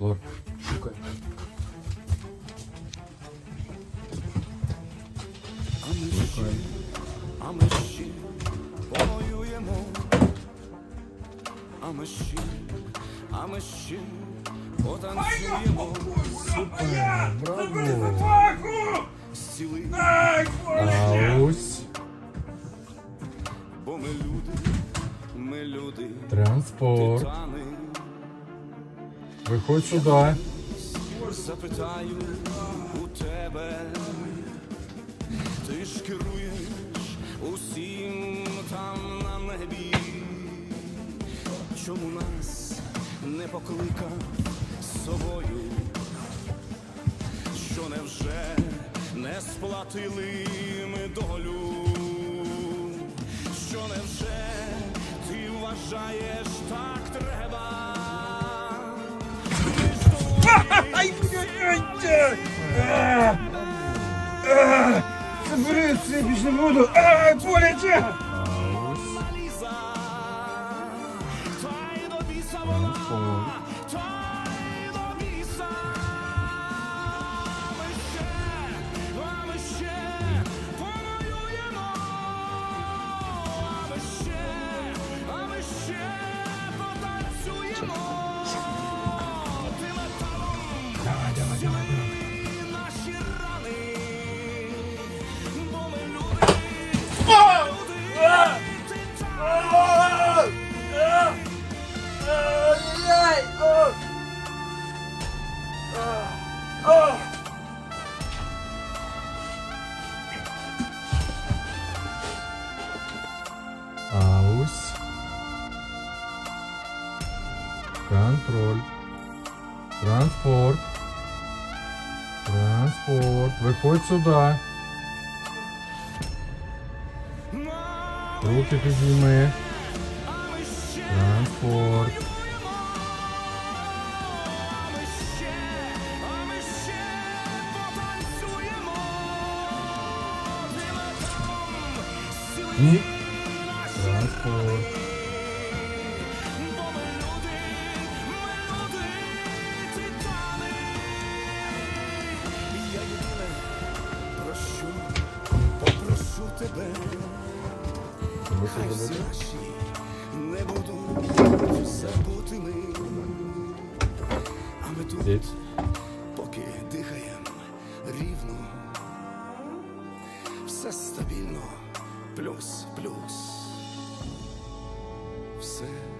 Лор, шукай. Ще, а ми ще повоюємо, а ми ще, а ми ще потанцюємо, Браво! зціли, А ось бо ми люди, ми люди, транспорт. титани. Виходь сюди. Запитаю у тебе, ти ж керуєш усім там на небі, чому нас не покликав з собою, що невже не сплатили ми долю, Забери це, більше не буду. Боляче! А ось А ось контроль. Транспорт. Транспорт. Виходь сюди. Руки підійми. Транспорт. Ні. Тебе, хай наші не будуть забутими. А ми тут, поки дихаєм рівно, все стабільно, плюс, плюс. said